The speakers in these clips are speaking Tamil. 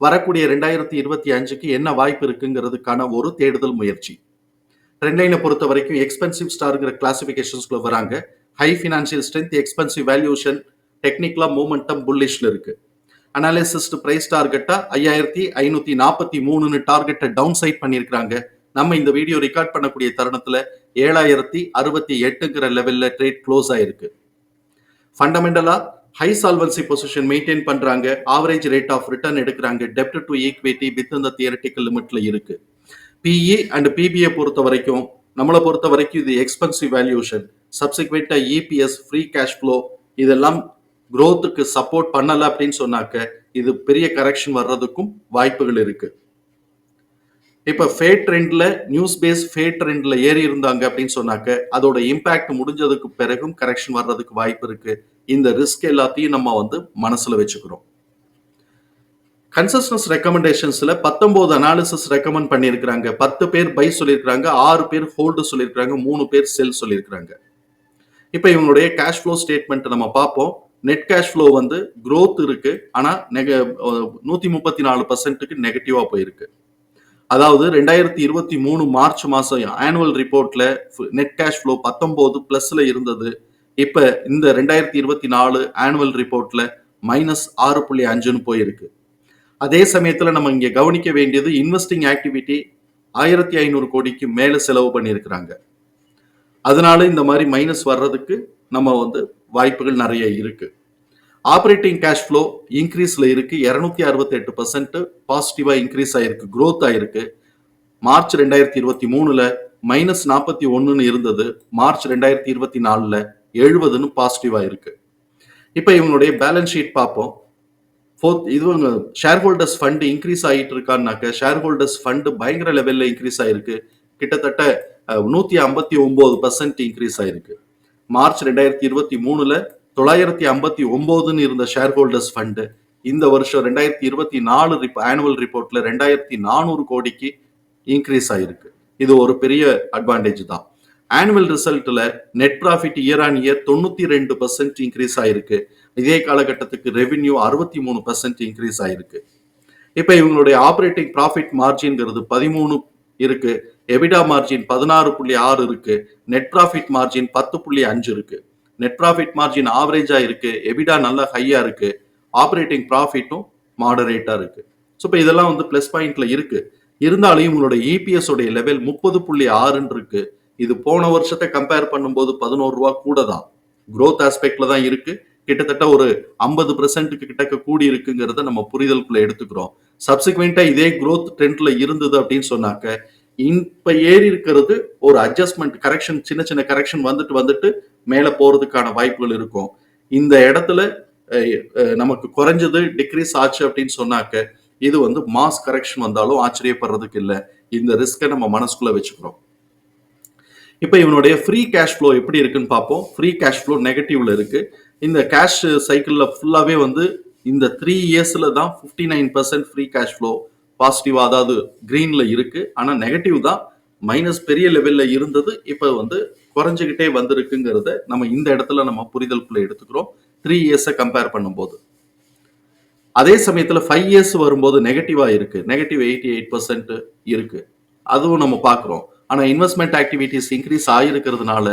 வரக்கூடிய ரெண்டாயிரத்தி இருபத்தி அஞ்சுக்கு என்ன வாய்ப்பு இருக்குங்கிறதுக்கான ஒரு தேடுதல் முயற்சி. ட்ரெண்ட்லைனை பொறுத்த வரைக்கும் எக்ஸ்பென்சிவ் ஸ்டாருங்கிற கிளாசிபிகேஷன்ஸ்குள்ள வராங்க. High financial strength expensive valuation டெக்னிக்கலாக மூமெண்டம் புல்லிஷ்ல இருக்கு. அனாலிசிஸ்ட் பிரைஸ் டார்கெட்டா ஐயாயிரத்தி ஐநூத்தி நாற்பத்தி மூணுன்னு டார்கெட்டை டவுன் சைட் பண்ணியிருக்கிறாங்க. நம்ம இந்த வீடியோ ரெக்கார்ட் பண்ணக்கூடிய தருணத்துல ஏழாயிரத்தி அறுபத்தி எட்டுங்கிற லெவல்ல ட்ரேட் க்ளோஸ் ஆயிருக்கு. ஃபண்டமெண்டலா ஹை சால்வன்சி பொசிஷன் மெயின்டைன் பண்றாங்க. ஆவரேஜ் ரேட் ஆஃப் ரிட்டர்ன் எடுக்கிறாங்க. டெப்ட் டு ஈக்விட்டி வித் இந்த தியரட்டிக்கல் லிமிட்ல இருக்கு. பிஇ அண்ட் பிபிஏ பொறுத்த வரைக்கும் நம்மளை பொறுத்த வரைக்கும் இது எக்ஸ்பென்சிவ் வேல்யூஷன் சப்சிக்வெண்டா இபிஎஸ் ஃப்ரீ கேஷ் ஃப்ளோ இதெல்லாம் குரோத்துக்கு சப்போர்ட் பண்ணல அப்படின்னு சொன்னாக்க இது பெரிய கரெக்ஷன் வர்றதுக்கும் வாய்ப்புகள் இருக்கு. இப்ப ஃபேட் ட்ரெண்ட்ல நியூஸ் பேஸ் ஃபேட் ட்ரெண்ட்ல ஏறி இருந்தாங்க அப்படின்னு சொன்னாக்க அதோட இம்பாக்ட் முடிஞ்சதுக்கு பிறகும் கரெக்ஷன் வர்றதுக்கு வாய்ப்பு இருக்கு. இந்த ரிஸ்க் எல்லாத்தையும் நம்ம வந்து மனசுல வச்சுக்கிறோம். கன்சஸ்டன்ஸ் ரெக்கமெண்டேஷன்ஸில் பத்தொம்போது அனாலிசிஸ் ரெக்கமெண்ட் பண்ணியிருக்கிறாங்க. பத்து பேர் பை சொல்லியிருக்கிறாங்க ஆறு பேர் ஹோல்டு சொல்லியிருக்கிறாங்க மூணு பேர் செல் சொல்லியிருக்கிறாங்க. இப்போ இவங்களுடைய கேஷ் ஃப்ளோ ஸ்டேட்மெண்ட் நம்ம பார்ப்போம். நெட் கேஷ் ஃப்ளோ வந்து க்ரோத் இருக்கு ஆனால் நெக நூற்றி முப்பத்தி நாலு பர்சன்ட்டுக்கு நெகட்டிவாக போயிருக்கு. அதாவது ரெண்டாயிரத்தி இருபத்தி மூணு மார்ச் மாதம் ஆனுவல் ரிப்போர்ட்டில் நெட் கேஷ் ஃப்ளோ பத்தொம்போது ப்ளஸில் இருந்தது. இப்போ இந்த ரெண்டாயிரத்தி இருபத்தி நாலு ஆனுவல் ரிப்போர்ட்ல மைனஸ் ஆறு புள்ளி அஞ்சுன்னு போயிருக்கு. அதே சமயத்தில் நம்ம இங்கே கவனிக்க வேண்டியது இன்வெஸ்டிங் ஆக்டிவிட்டி ஆயிரத்தி ஐநூறு கோடிக்கு மேலே செலவு பண்ணியிருக்கிறாங்க. அதனால இந்த மாதிரி மைனஸ் வர்றதுக்கு நம்ம வந்து வாய்ப்புகள் நிறைய இருக்கு. ஆப்ரேட்டிங் கேஷ் ஃப்ளோ இன்க்ரீஸில் இருக்கு. இரநூத்தி அறுபத்தி எட்டு பர்சன்ட் பாசிட்டிவாக இன்க்ரீஸ் ஆயிருக்கு. க்ரோத் ஆயிருக்கு. மார்ச் ரெண்டாயிரத்தி இருபத்தி மூணுல மைனஸ் நாற்பத்தி ஒன்றுன்னு இருந்தது. மார்ச் ரெண்டாயிரத்தி இருபத்தி நாலில் எழுபதுன்னு பாசிட்டிவா இருக்கு. இப்போ இவங்களுடைய பேலன்ஸ் ஷீட் பார்ப்போம். ஃபோர்த் இது ஷேர் ஹோல்டர்ஸ் ஃபண்டு இன்க்ரீஸ் ஆகிட்டு இருக்கான்னாக்க ஷேர் ஹோல்டர்ஸ் ஃபண்டு பயங்கர லெவலில் இன்க்ரீஸ் ஆயிருக்கு. கிட்டத்தட்ட நூற்றி ஐம்பத்தி ஒம்பது பர்சன்ட் இன்க்ரீஸ் ஆயிருக்கு. மார்ச் ரெண்டாயிரத்தி இருபத்தி மூணுல தொள்ளாயிரத்தி ஐம்பத்தி ஒம்போதுன்னு இருந்த ஷேர் ஹோல்டர்ஸ் ஃபண்டு இந்த வருஷம் ரெண்டாயிரத்தி இருபத்தி நாலு ரிப் ஆனுவல் ரிப்போர்ட்ல ரெண்டாயிரத்தி நானூறு கோடிக்கு இன்க்ரீஸ் ஆயிருக்கு. இது ஒரு பெரிய அட்வான்டேஜ் தான். Annual ரிசல்ட்ல net profit year on year தொண்ணூத்தி ரெண்டு பர்சன்ட் இன்க்ரீஸ் ஆயிருக்கு. இதே காலகட்டத்துக்கு ரெவென்யூ அறுபத்தி மூணு பர்சன்ட் இன்க்ரீஸ் ஆயிருக்கு. இப்போ இவங்களுடைய ஆப்ரேட்டிங் ப்ராஃபிட் மார்ஜின்ங்கிறது பதிமூணு இருக்கு. எபிடா மார்ஜின் பதினாறு புள்ளி ஆறு இருக்கு. நெட் ப்ராஃபிட் மார்ஜின் பத்து புள்ளி அஞ்சு இருக்கு. நெட் ப்ராஃபிட் மார்ஜின் ஆவரேஜா இருக்கு. எபிடா நல்லா ஹையா இருக்கு. ஆப்ரேட்டிங் ப்ராஃபிட்டும் மாடரேட்டா இருக்கு. ஸோ இப்போ இதெல்லாம் வந்து ப்ளஸ் பாயிண்ட்ல இருக்கு. இருந்தாலும் இவங்களுடைய இபிஎஸ் உடைய லெவல் முப்பது புள்ளி ஆறுன்னு இருக்கு. இது போன வருஷத்தை கம்பேர் பண்ணும்போது பதினோரு ரூபா கூட தான் குரோத் ஆஸ்பெக்ட்ல தான் இருக்கு. கிட்டத்தட்ட ஒரு ஐம்பது பெர்சென்ட்டுக்கு கிட்டக்க கூடி இருக்குங்கிறத நம்ம புரிதலுக்குள்ள எடுத்துக்கிறோம். சப்சிக்வெண்டா இதே குரோத் ட்ரெண்ட்ல இருந்தது அப்படின்னு சொன்னாக்க இப்ப ஏறி இருக்கிறது ஒரு அட்ஜஸ்ட்மெண்ட் கரெக்ஷன் சின்ன சின்ன கரெக்ஷன் வந்துட்டு வந்துட்டு மேல போறதுக்கான வாய்ப்புகள் இருக்கும். இந்த இடத்துல நமக்கு குறைஞ்சது டிக்ரீஸ் ஆச்சு அப்படின்னு சொன்னாக்க இது வந்து மாஸ் கரெக்ஷன் வந்தாலும் ஆச்சரியப்படுறதுக்கு இல்லை. இந்த ரிஸ்கை நம்ம மனசுக்குள்ள வச்சுக்கிறோம். இப்போ இவனுடைய ஃப்ரீ கேஷ் ஃப்ளோ எப்படி இருக்குன்னு பார்ப்போம். ஃப்ரீ கேஷ் ஃப்ளோ நெகட்டிவ்ல இருக்கு. இந்த கேஷ் சைக்கிளில் ஃபுல்லாகவே வந்து இந்த த்ரீ இயர்ஸில் தான் fifty nine percent free cash flow positive அதாவது க்ரீனில் இருக்கு. ஆனால் நெகட்டிவ் தான் மைனஸ் பெரிய லெவலில் இருந்தது இப்போ வந்து குறைஞ்சிக்கிட்டே வந்திருக்குங்கிறத நம்ம இந்த இடத்துல நம்ம புரிதலுக்குள்ள எடுத்துக்கிறோம். த்ரீ இயர்ஸை கம்பேர் பண்ணும்போது. அதே சமயத்தில் ஃபைவ் இயர்ஸ் வரும்போது நெகட்டிவாக இருக்கு. நெகட்டிவ் எயிட்டி எயிட் பர்சன்ட் இருக்கு. அதுவும் நம்ம பார்க்குறோம். ஆனால் இன்வெஸ்ட்மெண்ட் ஆக்டிவிட்டிஸ் இன்க்ரீஸ் ஆகிருக்கிறதுனால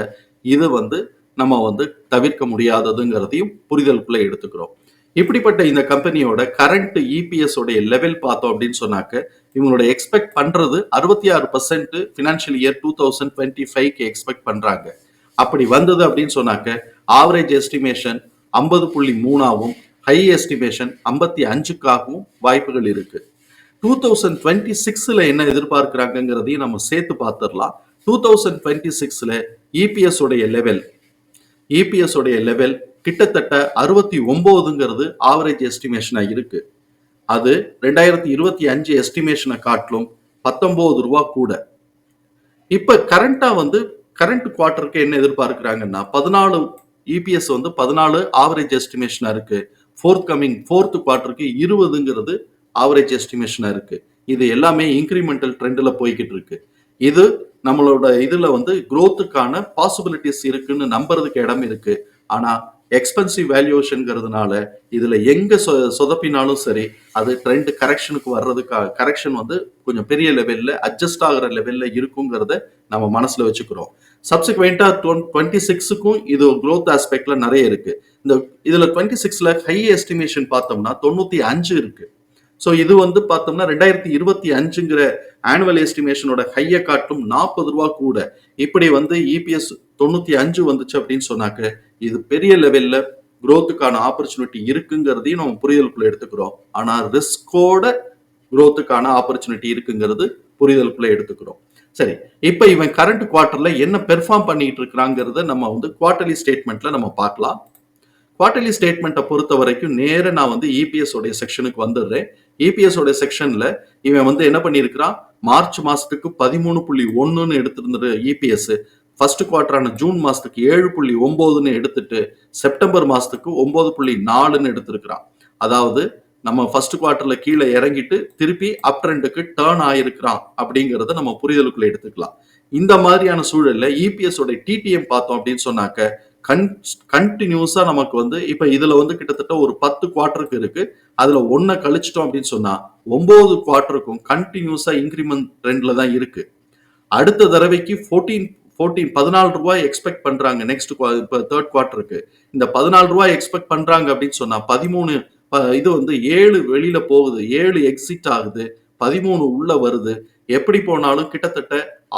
இது வந்து நம்ம வந்து தவிர்க்க முடியாததுங்கிறதையும் புரிதலுக்குள்ளே எடுத்துக்கிறோம். இப்படிப்பட்ட இந்த கம்பெனியோட கரண்ட் இபிஎஸ் உடைய லெவல் பார்த்தோம் அப்படின்னு சொன்னாக்க இவங்களோட எக்ஸ்பெக்ட் பண்றது அறுபத்தி ஆறு percent financial year two thousand twenty ஃபைவ்க்கு எக்ஸ்பெக்ட் பண்றாங்க. அப்படி வந்தது அப்படின்னு சொன்னாக்க ஆவரேஜ் எஸ்டிமேஷன் ஐம்பது புள்ளி மூணாவும் ஹை எஸ்டிமேஷன் ஐம்பத்தி அஞ்சுக்காகவும் வாய்ப்புகள் இருக்குது டூ தௌசண்ட் டுவெண்ட்டி சிக்ஸில் என்ன எதிர்பார்க்குறாங்கங்கிறதையும் நம்ம சேர்த்து பார்த்துடலாம். டூ தௌசண்ட் டுவெண்ட்டி சிக்ஸில் இபிஎஸ் உடைய லெவல் இபிஎஸ் உடைய லெவல் கிட்டத்தட்ட அறுபத்தி ஒம்போதுங்கிறது ஆவரேஜ் எஸ்டிமேஷனாக இருக்கு. அது ரெண்டாயிரத்தி இருபத்தி அஞ்சு எஸ்டிமேஷனை காட்டிலும் பத்தொம்போது ரூபா கூட. இப்போ கரண்ட்டாக வந்து கரண்ட் குவார்ட்டருக்கு என்ன எதிர்பார்க்குறாங்கன்னா பதினாலு இபிஎஸ் வந்து பதினாலு ஆவரேஜ் எஸ்டிமேஷனாக இருக்கு. ஃபோர்த் கமிங் ஃபோர்த் குவார்ட்டருக்கு இருபதுங்கிறது ஆவரேஜ் எஸ்டிமேஷனா இருக்கு. இது எல்லாமே இன்க்ரிமெண்டல் ட்ரெண்ட்ல போய்கிட்டு இருக்கு. இது நம்மளோட இதுல வந்து குரோத்துக்கான பாசிபிலிட்டிஸ் இருக்குன்னு நம்புறதுக்கு இடம் இருக்கு. ஆனா எக்ஸ்பென்சிவ் வேல்யூஷன்ங்கிறதுனால இதுல எங்க சொ- சொதப்பினாலும் சரி அது ட்ரெண்ட் கரெக்ஷனுக்கு வர்றதுக்காக கரெக்ஷன் வந்து கொஞ்சம் பெரிய லெவல்ல அட்ஜஸ்ட் ஆகுற லெவல்ல இருக்குங்கிறத நம்ம மனசுல வச்சுக்கிறோம். சப்சிக்வெண்டா டுவெண்ட்டி சிக்ஸுக்கும் இது குரோத் ஆஸ்பெக்ட்ல நிறைய இருக்கு. இந்த இதுல டுவெண்ட்டி சிக்ஸ்ல ஹை எஸ்டிமேஷன் பார்த்தோம்னா தொண்ணூத்தி அஞ்சு இருக்கு. ஸோ இது வந்து பார்த்தோம்னா ரெண்டாயிரத்தி இருபத்தி அஞ்சுங்கிற ஆனுவல் எஸ்டிமேஷனோட ஹையை காட்டும் நாற்பது ரூபா கூட. இப்படி வந்து இபிஎஸ் தொண்ணூத்தி அஞ்சு வந்துச்சு அப்படின்னு சொன்னாக்க இது பெரிய லெவல்ல குரோத்துக்கான ஆப்பர்ச்சுனிட்டி இருக்குங்கிறதையும் நம்ம புரிதலுக்குள்ள எடுத்துக்கிறோம். ஆனா ரிஸ்கோட குரோத்துக்கான ஆப்பர்ச்சுனிட்டி இருக்குங்கிறது புரிதலுக்குள்ள எடுத்துக்கிறோம். சரி இப்போ இவன் கரண்ட் குவார்ட்டர்ல என்ன பெர்ஃபார்ம் பண்ணிட்டு இருக்கிறாங்கிறத நம்ம வந்து குவார்ட்டர்லி ஸ்டேட்மெண்ட்ல நம்ம பார்க்கலாம். குவார்டர்லி ஸ்டேட்மெண்ட்டை பொறுத்த வரைக்கும் நேர நான் வந்து இபிஎஸ் உடைய செக்ஷனுக்கு வந்துடுறேன். இபிஎஸ் உடைய செக்ஷன்ல இவன் வந்து என்ன பண்ணியிருக்கிறான்? மார்ச் மாசத்துக்கு பதிமூணு புள்ளி ஒன்னுன்னு எடுத்திருந்த இபிஎஸ் ஃபர்ஸ்ட் குவார்டரான ஜூன் மாசத்துக்கு ஏழு புள்ளி ஒன்பதுன்னு எடுத்துட்டு செப்டம்பர் மாசத்துக்கு ஒன்பது புள்ளி நாலுன்னு எடுத்திருக்கிறான். அதாவது நம்ம ஃபர்ஸ்ட் குவார்டர்ல கீழே இறங்கிட்டு திருப்பி அப் ட்ரெண்டுக்கு டேர்ன் ஆயிருக்கிறான் அப்படிங்கறத நம்ம புரிதலுக்குள்ள எடுத்துக்கலாம். இந்த மாதிரியான சூழல்ல இபிஎஸ் உடைய டிடிஎம் பார்த்தோம் அப்படின்னு சொன்னாக்க கன் கண்டினியூஸா நமக்கு வந்து இப்ப இதுல வந்து கிட்டத்தட்ட ஒரு பத்து குவார்டருக்கு இருக்கு. அதுல ஒன்ன கழிச்சிட்டோம் அப்படின்னு சொன்னா ஒன்பது குவார்டருக்கும் கண்டினியூஸா இன்க்ரிமெண்ட் ட்ரெண்ட்ல தான் இருக்கு. அடுத்த தடவைக்கு ஃபோர்டீன் ஃபோர்டீன் பதினாலு ரூபாய் எக்ஸ்பெக்ட் பண்றாங்க நெக்ஸ்ட் இப்போ தேர்ட் குவார்டருக்கு இந்த பதினாலு ரூபாய் எக்ஸ்பெக்ட் பண்றாங்க அப்படின்னு சொன்னா பதிமூணு ப- இது வந்து ஏழு வெளியில போகுது ஏழு எக்ஸிட் ஆகுது பதிமூணு உள்ள வருது. எப்படி போனாலும் கிட்டத்தட்ட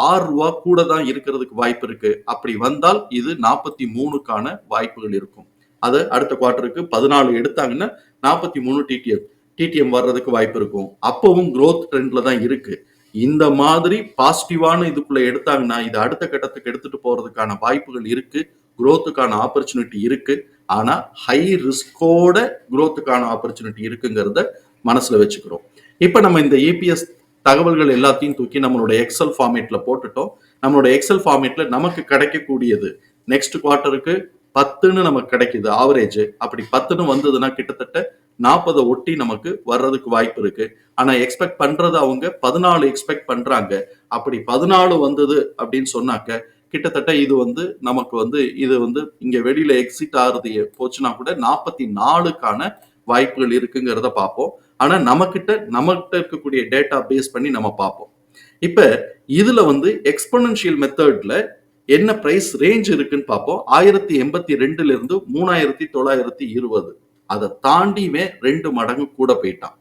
ஆறு ரூபா கூட தான் இருக்கிறதுக்கு வாய்ப்பு இருக்கு. அப்படி வந்தால் இது நாற்பத்தி மூணுக்கான வாய்ப்புகள் இருக்கும். அது அடுத்த குவார்ட்டருக்கு பதினாலு எடுத்தாங்கன்னா நாற்பத்தி மூணு டிடிஎம் டிடிஎம் வர்றதுக்கு வாய்ப்பு இருக்கும். அப்பவும் குரோத் ட்ரெண்ட்ல தான் இருக்கு. இந்த மாதிரி பாசிட்டிவான இதுக்குள்ள எடுத்தாங்கன்னா இது அடுத்த கட்டத்துக்கு எடுத்துட்டு போறதுக்கான வாய்ப்புகள் இருக்கு. குரோத்துக்கான ஆப்பர்ச்சுனிட்டி இருக்கு. ஆனா ஹை ரிஸ்கோட குரோத்துக்கான ஆப்பர்ச்சுனிட்டி இருக்குங்கிறத மனசுல வச்சுக்கிறோம். இப்ப நம்ம இந்த ஏபிஎஸ் தகவல்கள் எல்லாத்தையும் தூக்கி நம்மளோட எக்ஸல் ஃபார்மேட்ல போட்டுட்டோம். நம்மளோட எக்ஸல் ஃபார்மேட்ல நமக்கு கிடைக்கக்கூடியது நெக்ஸ்ட் குவார்ட்டருக்கு பத்துன்னு நமக்கு கிடைக்குது ஆவரேஜ் அப்படி பத்துன்னு வந்ததுன்னா கிட்டத்தட்ட நாற்பதை ஒட்டி நமக்கு வர்றதுக்கு வாய்ப்பு இருக்கு. ஆனா எக்ஸ்பெக்ட் பண்றது அவங்க பதினாலு எக்ஸ்பெக்ட் பண்றாங்க. அப்படி பதினாலு வந்தது அப்படின்னு சொன்னாக்க கிட்டத்தட்ட இது வந்து நமக்கு வந்து இது வந்து இங்க வெளியில எக்ஸிட் ஆகுறது போச்சுன்னா கூட நாற்பத்தி நாலுக்கான வாய்ப்புகள் இருக்குங்கிறத பார்ப்போம். ஆனால் நமக்கிட்ட நம்மகிட்ட இருக்கக்கூடிய டேட்டா பேஸ் பண்ணி நம்ம பார்ப்போம். இப்போ இதில் வந்து எக்ஸ்பனன்ஷியல் மெத்தட்ல என்ன ப்ரைஸ் ரேஞ்ச் இருக்குன்னு பார்ப்போம். ஆயிரத்தி எண்பத்தி ரெண்டுல இருந்து மூணாயிரத்தி தொள்ளாயிரத்தி இருபது. அதை தாண்டியுமே ரெண்டு மடங்கு கூட போயிட்டான்.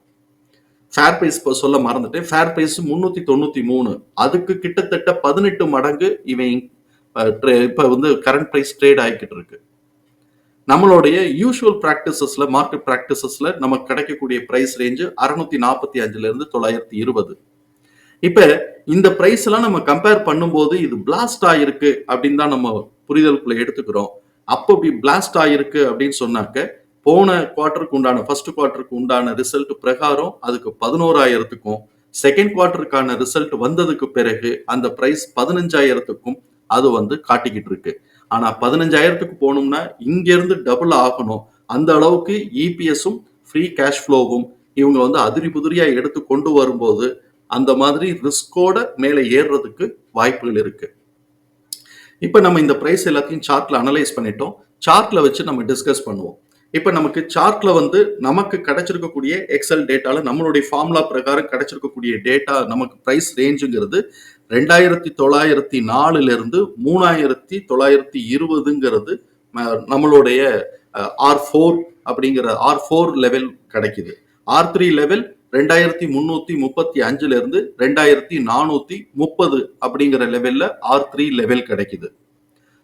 ஃபேர் பிரைஸ் இப்போ சொல்ல மறந்துட்டேன். ஃபேர் பிரைஸ் முந்நூற்றி தொண்ணூற்றி மூணு. அதுக்கு கிட்டத்தட்ட பதினெட்டு மடங்கு இவன் இப்போ வந்து கரண்ட் ப்ரைஸ் ட்ரேட் ஆகிக்கிட்டு இருக்கு. நம்மளுடைய யூஷுவல் ப்ராக்டிசஸ்ல மார்க்கெட் ப்ராக்டிசஸ்ல நமக்கு கிடைக்கக்கூடிய பிரைஸ் ரேஞ்சு அறுநூத்தி நாற்பத்தி அஞ்சுல இருந்து தொள்ளாயிரத்தி இருபது. இப்ப இந்த பிரைஸ் எல்லாம் நம்ம கம்பேர் பண்ணும்போது இது பிளாஸ்ட் ஆயிருக்கு அப்படின்னு தான் நம்ம புரிதலுக்குள்ள எடுத்துக்கிறோம். அப்போ இப்படி பிளாஸ்ட் ஆயிருக்கு அப்படின்னு சொன்னாக்க போன குவார்டருக்கு உண்டான ஃபர்ஸ்ட் குவார்டருக்கு உண்டான ரிசல்ட் பிரகாரம் அதுக்கு பதினோராயிரத்துக்கும் செகண்ட் குவார்ட்டருக்கான ரிசல்ட் வந்ததுக்கு பிறகு அந்த பிரைஸ் பதினஞ்சாயிரத்துக்கும் அது வந்து காட்டிக்கிட்டு இருக்கு. ஆனா பதினஞ்சாயிரத்துக்கு போகணும்னா இங்க இருந்து டபுள் ஆகணும். அந்த அளவுக்கு இபிஎஸும் ஃப்ரீ கேஷ் ஃப்ளோவும் இவங்க வந்து அதிரி புதிரியா எடுத்து கொண்டு வரும்போது அந்த மாதிரி ரிஸ்கோட மேலே ஏறுறதுக்கு வாய்ப்புகள் இருக்கு. இப்போ நம்ம இந்த பிரைஸ் எல்லாத்தையும் சார்ட்ல அனலைஸ் பண்ணிட்டோம். சார்ட்ல வச்சு நம்ம டிஸ்கஸ் பண்ணுவோம். இப்போ நமக்கு சார்ட்ல வந்து நமக்கு கிடைச்சிருக்கக்கூடிய எக்ஸல் டேட்டால நம்மளுடைய ஃபார்முலா பிரகாரம் கிடைச்சிருக்கக்கூடிய டேட்டா நமக்கு பிரைஸ் ரேஞ்சுங்கிறது ரெண்டாயிரத்தி தொள்ளாயிரத்தி நாலுலேருந்து மூணாயிரத்தி தொள்ளாயிரத்தி இருபதுங்கிறது நம்மளுடைய ஆர் ஃபோர் அப்படிங்கிற ஆர் ஃபோர் லெவல் கிடைக்குது. ஆர் த்ரீ லெவல் ரெண்டாயிரத்தி முன்னூத்தி முப்பத்தி அஞ்சுலேருந்து ரெண்டாயிரத்தி நானூத்தி முப்பது அப்படிங்கிற லெவல்ல ஆர் த்ரீ லெவல் கிடைக்குது.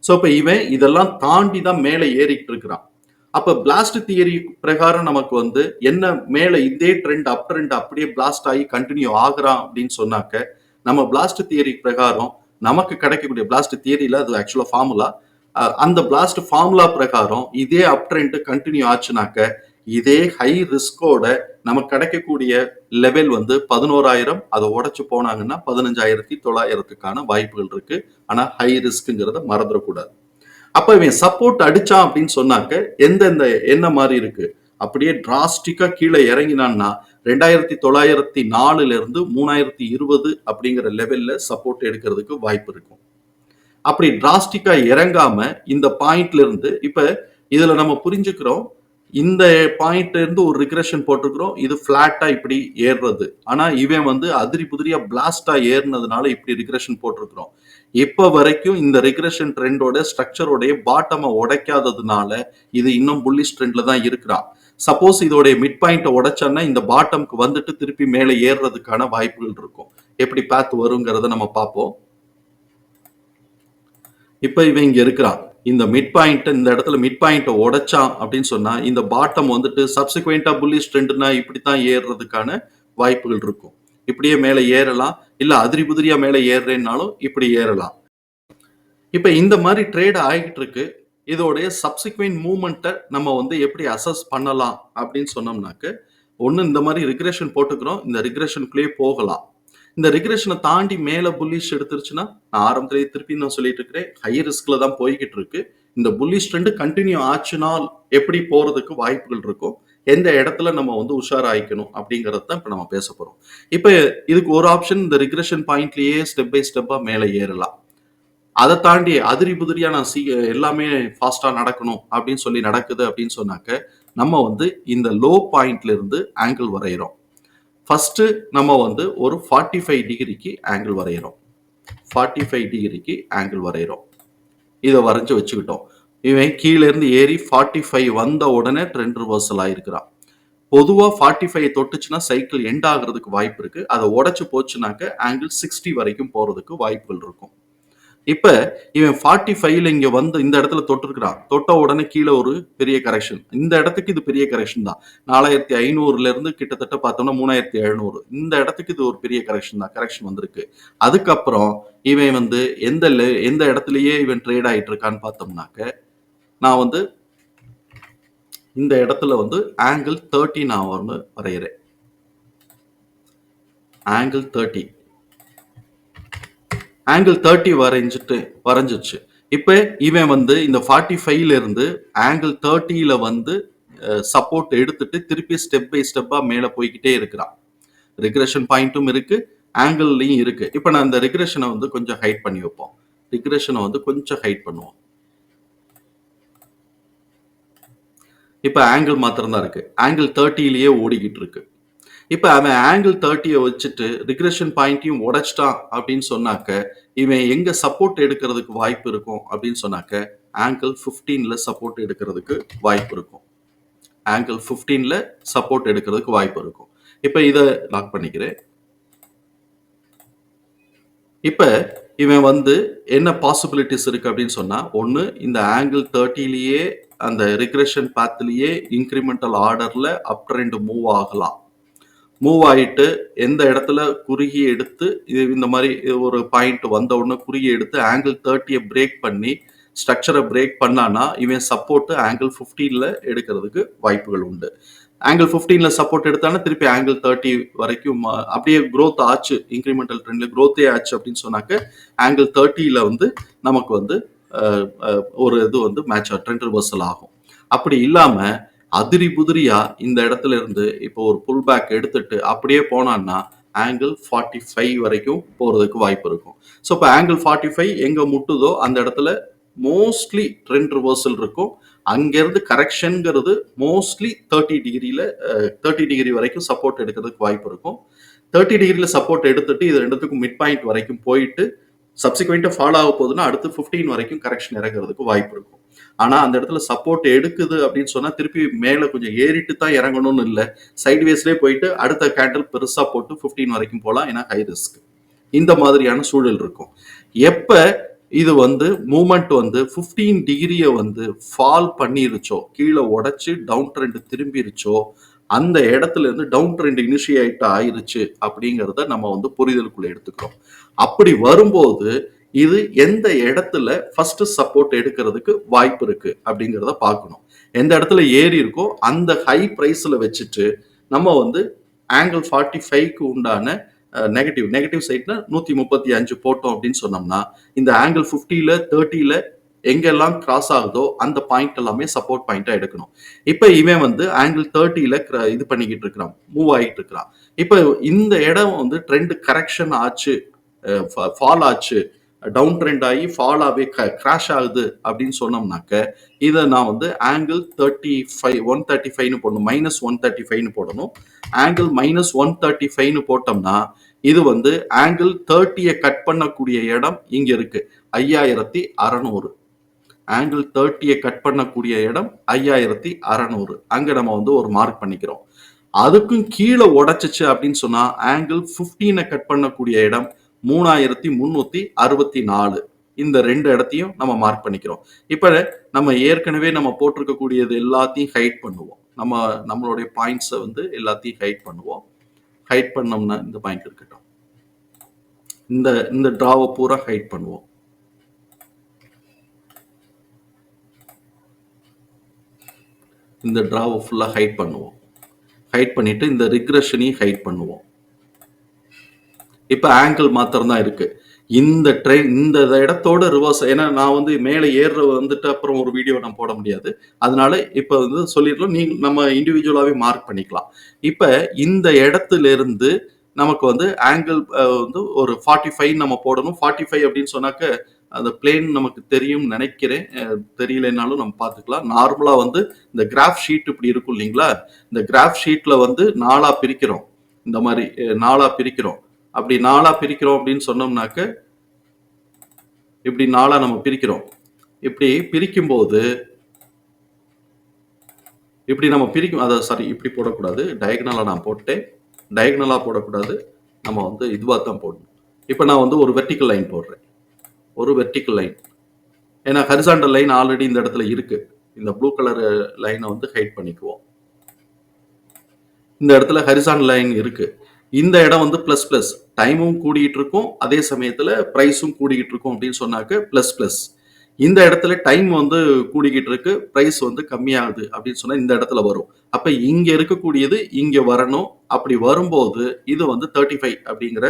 ஸோ இப்போ இவன் இதெல்லாம் தாண்டி தான் மேலே ஏறிக்கிட்டு இருக்கிறான் அப்போ பிளாஸ்ட் தியரி பிரகாரம் நமக்கு வந்து என்ன மேலே இதே ட்ரெண்ட் அப் ட்ரெண்ட் அப்படியே பிளாஸ்ட் ஆகி கண்டினியூ ஆகுறான் அப்படின்னு சொன்னாக்க நம்ம பிளாஸ்ட் தியரி பிரகாரம் நமக்கு கிடைக்கக்கூடிய பிளாஸ்ட் தியரியில அது ஆக்சுவலா ஃபார்முலா அந்த பிளாஸ்ட் ஃபார்முலா பிரகாரம் இதே அப் ட்ரெண்ட் கண்டினியூ ஆச்சுனாக்க இதே ஹை ரிஸ்கோட நமக்கு கிடைக்கக்கூடிய லெவல் வந்து பதினோராயிரம் அதை உடச்சு போனாங்கன்னா பதினஞ்சாயிரத்தி தொள்ளாயிரத்துக்கான வாய்ப்புகள் இருக்கு. ஆனா ஹை ரிஸ்க்குங்கிறத மறந்துடக்கூடாது. அப்ப இவன் சப்போர்ட் அடிச்சான் அப்படின்னு சொன்னாக்க எந்தெந்த என்ன மாதிரி இருக்கு? அப்படியே டிராஸ்டிக்கா கீழே இறங்கினான்னா ரெண்டாயிரத்தி தொள்ளாயிரத்தி நாலுல இருந்து மூணாயிரத்தி இருபது அப்படிங்கிற லெவல்ல சப்போர்ட் எடுக்கிறதுக்கு வாய்ப்பு இருக்கும். அப்படி டிராஸ்டிக்கா இறங்காம இந்த பாயிண்ட்ல இருந்து இப்ப இதுல நம்ம புரிஞ்சுக்கிறோம் இந்த பாயிண்ட்ல இருந்து ஒரு ரிக்ரெஷன் போட்டிருக்கிறோம் இது பிளாட்டா இப்படி ஏறுறது. ஆனா இவன் வந்து அதிரி புதிரியா பிளாஸ்டா ஏறினதுனால இப்படி ரிக்ரெஷன் போட்டிருக்கிறோம். இப்ப வரைக்கும் இந்த ரிக்ரெஷன் ட்ரெண்டோட ஸ்ட்ரக்சரோடைய பாட்டமை உடைக்காததுனால இது இன்னும் புல்லிஷ் ட்ரெண்ட்ல தான் இருக்கிறான். சப்போஸ் இதோடைய மிட் பாயிண்ட்டை உடைச்சோன்னா இந்த பாட்டம்க்கு வந்துட்டு திருப்பி மேலே ஏறுறதுக்கான வாய்ப்புகள் இருக்கும். எப்படி பார்த்து வருங்கிறத நம்ம பார்ப்போம். இப்போ இவன் இங்கே இருக்கிறான். இந்த மிட் பாயிண்ட் இந்த இடத்துல மிட் பாயிண்ட்டை உடைச்சான் அப்படின்னு சொன்னா இந்த பாட்டம் வந்துட்டு சப்சிக்வெண்டா புல்லிஷ் ட்ரெண்ட்னா இப்படித்தான் ஏறுறதுக்கான வாய்ப்புகள் இருக்கும். இப்படியே மேலே ஏறலாம். இல்லை அதிரி புதிரியா மேலே ஏறுறேன்னாலும் இப்படி ஏறலாம். இப்போ இந்த மாதிரி ட்ரேட் ஆகிட்டு இருக்கு. இதோடைய சப்சிக்வெண்ட் மூமெண்ட்டை நம்ம வந்து எப்படி அசஸ் பண்ணலாம் அப்படின்னு சொன்னோம்னாக்க ஒன்று இந்த மாதிரி ரிக்ரெஷன் போட்டுக்கிறோம் இந்த ரிக்ரெஷனுக்குள்ளேயே போகலாம். இந்த ரிக்ரெஷனை தாண்டி மேலே புல்லிஷ் எடுத்துருச்சுன்னா நான் ஆரம்பத்திலேயே திருப்பி நான் சொல்லிட்டு இருக்கிறேன் ஹை ரிஸ்கில் தான் போய்கிட்டு இருக்கு. இந்த புல்லிஷ் ட்ரெண்டு கண்டினியூ ஆச்சுனால் எப்படி போகிறதுக்கு வாய்ப்புகள் இருக்கும் எந்த இடத்துல நம்ம வந்து உஷாராயிக்கணும் அப்படிங்கிறது தான் இப்போ நம்ம பேச போகிறோம் இப்போ இதுக்கு ஒரு ஆப்ஷன் இந்த ரிக்ரெஷன் பாயிண்ட்லேயே ஸ்டெப் பை ஸ்டெப்பாக மேலே ஏறலாம். அதை தாண்டி அதிரி புதிரியா நான் சீ எல்லாமே ஃபாஸ்டா நடக்கணும் அப்படின்னு சொல்லி நடக்குது அப்படின்னு சொன்னாக்க நம்ம வந்து இந்த லோ பாயிண்ட்ல இருந்து ஆங்கிள் வரைகிறோம் ஃபர்ஸ்ட் நம்ம வந்து ஒரு ஃபார்ட்டி ஃபைவ் டிகிரிக்கு ஆங்கிள் வரைகிறோம் ஃபார்ட்டி ஃபைவ் டிகிரிக்கு ஆங்கிள் வரைகிறோம் இதை வரைஞ்சு வச்சுக்கிட்டோம். இவன் கீழே இருந்து ஏறி ஃபார்ட்டி ஃபைவ் வந்த உடனே ட்ரெண்ட் ரிவர்சல் ஆயிருக்கிறான். பொதுவாக ஃபார்ட்டி ஃபைவ் தொட்டுச்சுன்னா சைக்கிள் எண்ட் ஆகுறதுக்கு வாய்ப்பு இருக்கு. அதை உடச்சி போச்சுனாக்க ஆங்கிள் சிக்ஸ்டி வரைக்கும் போறதுக்கு வாய்ப்புகள் இருக்கும். இப்ப இவன் ஃபார்ட்டி ஃபைவ்ல இங்க வந்து இந்த இடத்துல தொட்டிருக்கிறான். தொட்ட உடனே கீழே ஒரு பெரிய கரெக்ஷன் இந்த இடத்துக்கு இது பெரிய கரெக்ஷன் தான். நாலாயிரத்தி ஐநூறுல இருந்து கிட்டத்தட்ட பார்த்தோம்னா மூணாயிரத்தி எழுநூறு. இந்த இடத்துக்கு இது ஒரு பெரிய கரெக்ஷன் தான். கரெக்ஷன் வந்திருக்கு. அதுக்கப்புறம் இவன் வந்து எந்த எந்த இடத்துலயே இவன் ட்ரேட் ஆயிட்டு இருக்கான்னு பார்த்தோம்னாக்க நான் வந்து இந்த இடத்துல வந்து ஆங்கிள் தேர்ட்டி நான் ஒன்று வரைகிறேன் ஆங்கிள் தேர்ட்டி ஆங்கிள் தேர்ட்டி வரைஞ்சிட்டு வரைஞ்சிச்சு. இப்போ இவன் வந்து இந்த ஃபார்ட்டி ஃபைவ்ல இருந்து ஆங்கிள் தேர்ட்டியில வந்து சப்போர்ட் எடுத்துட்டு திருப்பி ஸ்டெப் பை ஸ்டெப்பாக மேலே போய்கிட்டே இருக்கிறான். ரிக்ரெஷன் பாயிண்ட்டும் இருக்கு ஆங்கிள்லையும் இருக்கு. இப்போ நான் இந்த ரிக்ரெஷனை வந்து கொஞ்சம் ஹைட் பண்ணி வைப்போம். ரிக்ரெஷனை வந்து கொஞ்சம் ஹைட் பண்ணுவோம். இப்போ ஆங்கிள் மாத்திரம் தான் இருக்கு ஆங்கிள் தேர்ட்டிலேயே ஓடிக்கிட்டு இருக்கு. இப்போ அவன் ஆங்கிள் தேர்ட்டியை வச்சுட்டு ரிக்ரெஷன் பாயிண்ட்டையும் உடைச்சிட்டான் அப்படின்னு சொன்னாக்க இவன் எங்க சப்போர்ட் எடுக்கிறதுக்கு வாய்ப்பு இருக்கும் அப்படின்னு சொன்னாக்க ஆங்கிள் ஃபிஃப்டீன்ல சப்போர்ட் எடுக்கிறதுக்கு வாய்ப்பு இருக்கும். ஆங்கிள் ஃபிஃப்டீன்ல சப்போர்ட் எடுக்கிறதுக்கு வாய்ப்பு இருக்கும். இப்போ இதை லாக் பண்ணிக்கிறேன். இப்போ இவன் வந்து என்ன பாசிபிலிட்டிஸ் இருக்கு அப்படின்னு சொன்னா ஒன்று இந்த ஆங்கிள் தேர்ட்டிலேயே அந்த ரிக்ரெஷன் பாத்லேயே இன்க்ரிமெண்டல் ஆர்டர்ல அப் ட்ரெண்ட் மூவ் ஆகலாம். மூவ் ஆகிட்டு எந்த இடத்துல குறுகி எடுத்து இது இந்த மாதிரி ஒரு பாயிண்ட் வந்த உடனே குறுகி எடுத்து ஆங்கிள் தேர்ட்டியை பிரேக் பண்ணி ஸ்ட்ரக்சரை பிரேக் பண்ணானா இவன் சப்போர்ட்டு ஆங்கிள் ஃபிஃப்டீனில் எடுக்கிறதுக்கு வாய்ப்புகள் உண்டு. ஆங்கிள் ஃபிஃப்டீனில் சப்போர்ட் எடுத்தானே திருப்பி ஆங்கிள் தேர்ட்டி வரைக்கும் அப்படியே க்ரோத் ஆச்சு இன்க்ரிமெண்டல் ட்ரெண்டில் க்ரோத்தே ஆச்சு அப்படின்னு சொன்னாக்க ஆங்கிள் தேர்ட்டியில் வந்து நமக்கு வந்து ஒரு இது வந்து மேட்ச் ட்ரெண்ட் ரிவர்சல் ஆகும். அப்படி இல்லாமல் அதிரி புதிரியா இந்த இடத்துல இருந்து இப்போ ஒரு புல் பேக் எடுத்துட்டு அப்படியே போனான்னா ஆங்கிள் ஃபார்ட்டி ஃபைவ் வரைக்கும் போறதுக்கு வாய்ப்பு இருக்கும். ஸோ இப்போ ஆங்கிள் ஃபார்ட்டி ஃபைவ் எங்க முட்டுதோ அந்த இடத்துல மோஸ்ட்லி ட்ரெண்ட் ரிவர்சல் இருக்கும். அங்கேருந்து கரெக்ஷனுங்கிறது மோஸ்ட்லி தேர்ட்டி டிகிரியில் தேர்ட்டி டிகிரி வரைக்கும் சப்போர்ட் எடுக்கிறதுக்கு வாய்ப்பு இருக்கும். தேர்ட்டி டிகிரியில் சப்போர்ட் எடுத்துட்டு இது ரெண்டுத்துக்கும் மிட் பாயிண்ட் வரைக்கும் போயிட்டு சப்சிக்வெண்ட்டாக ஃபாலோ ஆக போகுதுன்னா அடுத்து ஃபிஃப்டீன் வரைக்கும் கரெக்ஷன் இறங்குறதுக்கு வாய்ப்பு இருக்கும். ஆனால் அந்த இடத்துல சப்போர்ட் எடுக்குது அப்படின்னு சொன்னால் திருப்பி மேலே கொஞ்சம் ஏறிட்டு தான் இறங்கணும்னு இல்லை. சைட் வேஸ்லேயே போயிட்டு அடுத்த கேண்டில் பெருசாக போட்டு ஃபிஃப்டீன் வரைக்கும் போகலாம் ஏன்னா ஹை ரிஸ்க் இந்த மாதிரியான சூழல் இருக்கும். எப்போ இது வந்து மூமெண்ட் வந்து 15 டிகிரியை வந்து ஃபால் பண்ணிருச்சோ கீழே உடைச்சு டவுன் ட்ரெண்ட் திரும்பிருச்சோ அந்த இடத்துல இருந்து டவுன் ட்ரெண்ட் இனிஷியேட் ஆயிருச்சு அப்படிங்கிறத நம்ம வந்து புரிதலுக்குள்ள எடுத்துக்கிறோம். அப்படி வரும்போது இது எந்த இடத்துல ஃபர்ஸ்ட் சப்போர்ட் எடுக்கிறதுக்கு வாய்ப்பு இருக்கு அப்படிங்கிறத பார்க்கணும். எந்த இடத்துல ஏறி இருக்கோ அந்த ஹை ப்ரைஸில் வச்சுட்டு நம்ம வந்து ஆங்கிள் ஃபார்ட்டி ஃபைவ்க்கு உண்டான நெகட்டிவ் நெகட்டிவ் சைட்ல நூற்றி முப்பத்தி அஞ்சு போட்டோம் அப்படின்னு சொன்னோம்னா இந்த ஆங்கிள் ஃபிஃப்டியில் தேர்ட்டியில் எங்கெல்லாம் கிராஸ் ஆகுதோ அந்த பாயிண்ட் எல்லாமே சப்போர்ட் பாயிண்டா எடுக்கணும். இப்போ இவன் வந்து ஆங்கிள் தேர்ட்டியில இது பண்ணிக்கிட்டு இருக்கிறான் மூவ் ஆகிட்டு இருக்கிறான். இப்போ இந்த இடம் வந்து ட்ரெண்ட் கரெக்ஷன் ஆச்சு ஃபால் ஆச்சு டவுன் ட்ரெண்ட் ஆகி ஃபால் க கிராஷ் ஆகுது அப்படின்னு சொன்னோம்னாக்க இதை நான் வந்து angle thirty five one thirty ஃபைவ்னு போடணும். மைனஸ் ஒன் தேர்ட்டி ஃபைவ்னு போடணும். ஆங்கிள் மைனஸ் ஒன் தேர்ட்டி ஃபைவ்னு போட்டோம்னா இது வந்து ஆங்கிள் தேர்ட்டியை கட் பண்ணக்கூடிய இடம் இங்கே இருக்குது ஐயாயிரத்தி அறநூறு. ஆங்கிள் தேர்ட்டியை கட் பண்ணக்கூடிய இடம் ஐயாயிரத்தி அறநூறு. அங்கே நம்ம வந்து ஒரு மார்க் பண்ணிக்கிறோம். அதுக்கும் கீழே உடைச்சிச்சு அப்படின்னு சொன்னால் ஆங்கிள் ஃபிஃப்டீனை கட் பண்ணக்கூடிய இடம் மூணாயிரத்தி முன்னூத்தி அறுபத்தி நாலு. இந்த ரெண்டு இடத்தையும் நம்ம மார்க் பண்ணிக்கிறோம். இப்ப நம்ம ஏற்கனவே நம்ம போட்டிருக்கக்கூடியது எல்லாத்தையும் ஹைட் பண்ணுவோம். நம்ம நம்மளுடைய பாயிண்ட்ஸை வந்து எல்லாத்தையும் ஹைட் பண்ணுவோம். ஹைட் பண்ணோம்னா இந்த பாயிண்ட் இருக்கட்டும். இந்த இந்த டிராவை பூரா ஹைட் பண்ணுவோம். இந்த டிராவை ஃபுல்லாக ஹைட் பண்ணுவோம். ஹைட் பண்ணிட்டு இந்த ரிக்ரெஷனையும் ஹைட் பண்ணுவோம். இப்போ ஆங்கிள் மாத்திரம் தான் இருக்குது இந்த ட்ரெயின் இந்த இடத்தோட ரிவர்ஸ் ஏன்னா நான் வந்து மேலே ஏறுற வந்துட்டு அப்புறம் ஒரு வீடியோ நான் போட முடியாது. அதனால இப்போ வந்து சொல்லிடலாம் நீ நம்ம இண்டிவிஜுவலாகவே மார்க் பண்ணிக்கலாம். இப்போ இந்த இடத்துல இருந்து நமக்கு வந்து ஆங்கிள் வந்து ஒரு ஃபார்ட்டி ஃபைவ் நம்ம போடணும். ஃபார்ட்டி ஃபைவ் அப்படின்னு சொன்னாக்க அந்த பிளேன் நமக்கு தெரியும் நினைக்கிறேன். தெரியலனாலும் நம்ம பார்த்துக்கலாம். நார்மலாக வந்து இந்த கிராஃப் ஷீட் இப்படி இருக்கும் இல்லைங்களா? இந்த கிராஃப் ஷீட்டில் வந்து நாலாக பிரிக்கிறோம். இந்த மாதிரி நாளாக பிரிக்கிறோம். அப்படி நாலா பிரிக்கிறோம் அப்படின்னு சொன்னோம்னாக்க இப்படி நாலா நம்ம பிரிக்கிறோம். இப்படி பிரிக்கும்போது இப்படி நம்ம பிரிக்கும் அதை சாரி இப்படி போடக்கூடாது. டயக்னலாக நான் போட்டேன் டயக்னலாக போடக்கூடாது. நம்ம வந்து இதுவாக தான் போடணும். இப்போ நான் வந்து ஒரு வெர்டிக்கல் லைன் போடுறேன். ஒரு வெர்டிக்கல் லைன் ஏன்னா ஹரிசாண்டல் லைன் ஆல்ரெடி இந்த இடத்துல இருக்கு. இந்த ப்ளூ கலர் லைனை வந்து ஹைட் பண்ணிக்குவோம். இந்த இடத்துல ஹரிசாண்டல் லைன் இருக்கு. இந்த இடம் வந்து ப்ளஸ் ப்ளஸ் டைமும் கூடிக்கிட்டு இருக்கும் அதே சமயத்தில் ப்ரைஸும் கூடிக்கிட்டு இருக்கும் அப்படின்னு சொன்னாக்க ப்ளஸ் ப்ளஸ் இந்த இடத்துல டைம் வந்து கூடிக்கிட்டு இருக்கு ப்ரைஸ் வந்து கம்மியாகுது அப்படின்னு சொன்னால் இந்த இடத்துல வரும். அப்போ இங்கே இருக்கக்கூடியது இங்கே வரணும். அப்படி வரும்போது இது வந்து தேர்ட்டி ஃபைவ் அப்படிங்கிற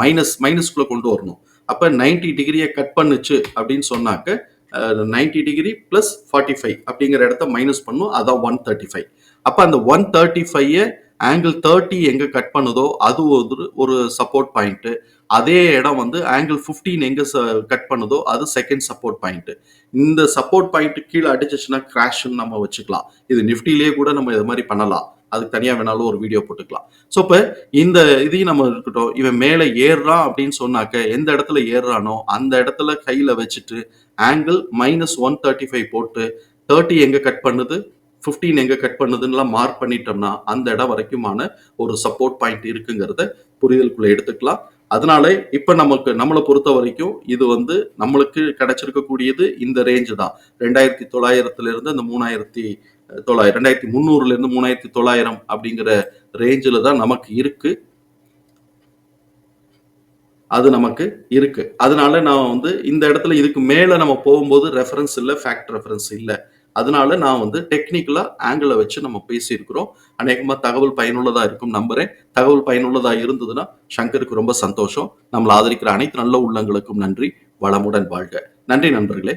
மைனஸ் மைனஸ்குள்ளே கொண்டு வரணும். அப்போ நைன்டி டிகிரியை கட் பண்ணுச்சு அப்படின்னு சொன்னாக்க ninety degree plus forty five அப்படிங்கிற இடத்த மைனஸ் பண்ணும். அதான் ஒன் தேர்ட்டி ஃபைவ் அப்போ அந்த ஒன் தேர்ட்டி ஃபைவை ஆங்கிள் தேர்ட்டி எங்கே கட் பண்ணுதோ அது ஒரு ஒரு சப்போர்ட் பாயிண்ட்டு அதே இடம் வந்து ஆங்கிள் ஃபிஃப்டீன் எங்கே ச கட் பண்ணுதோ அது செகண்ட் சப்போர்ட் பாயிண்ட்டு இந்த சப்போர்ட் பாயிண்ட் கீழே அடிச்சிச்சுன்னா கிராஷ்னு நம்ம வச்சுக்கலாம். இது நிஃப்டிலேயே கூட நம்ம இது மாதிரி பண்ணலாம். அதுக்கு தனியாக வேணாலும் ஒரு வீடியோ போட்டுக்கலாம். ஸோ இப்போ இந்த இதையும் நம்ம இருக்கட்டும் இவன் மேலே ஏறுறான் அப்படின்னு சொன்னாக்க எந்த இடத்துல ஏறுறானோ அந்த இடத்துல கையில் வச்சுட்டு angle minus one thirty five போட்டு தேர்ட்டி எங்கே கட் பண்ணுது? ஃபிஃப்டீன் எங்கே கட் பண்ணுதுன்னுலாம் மார்க் பண்ணிட்டோம்னா அந்த இடம் வரைக்குமான ஒரு சப்போர்ட் பாயிண்ட் இருக்குங்கிறத புரிதலுக்குள்ளே எடுத்துக்கலாம். அதனால இப்ப நமக்கு நம்மளை பொறுத்த வரைக்கும் இது வந்து நம்மளுக்கு கிடைச்சிருக்கக்கூடியது இந்த ரேஞ்சு தான். ரெண்டாயிரத்தி தொள்ளாயிரத்துல இருந்து இந்த மூணாயிரத்தி தொள்ளாயிரம் ரெண்டாயிரத்தி முந்நூறுல இருந்து மூணாயிரத்தி தொள்ளாயிரம் அப்படிங்கிற ரேஞ்சில் தான் நமக்கு இருக்கு. அது நமக்கு இருக்கு. அதனால நான் வந்து இந்த இடத்துல இதுக்கு மேல நம்ம போகும்போது ரெஃபரன்ஸ் இல்லை ஃபேக்ட் ரெஃபரன்ஸ் இல்லை. அதனால நான் வந்து டெக்னிக்கலா ஆங்கிளை வச்சு நம்ம பேசியிருக்கிறோம். அநேகமா தகவல் பயனுள்ளதா இருக்கும் நம்புறேன். தகவல் பயனுள்ளதா இருந்ததுன்னா சங்கருக்கு ரொம்ப சந்தோஷம். நம்மளை ஆதரிக்கிற அனைத்து நல்ல உள்ளங்களுக்கும் நன்றி. வளமுடன் வாழ்க. நன்றி நண்பர்களே.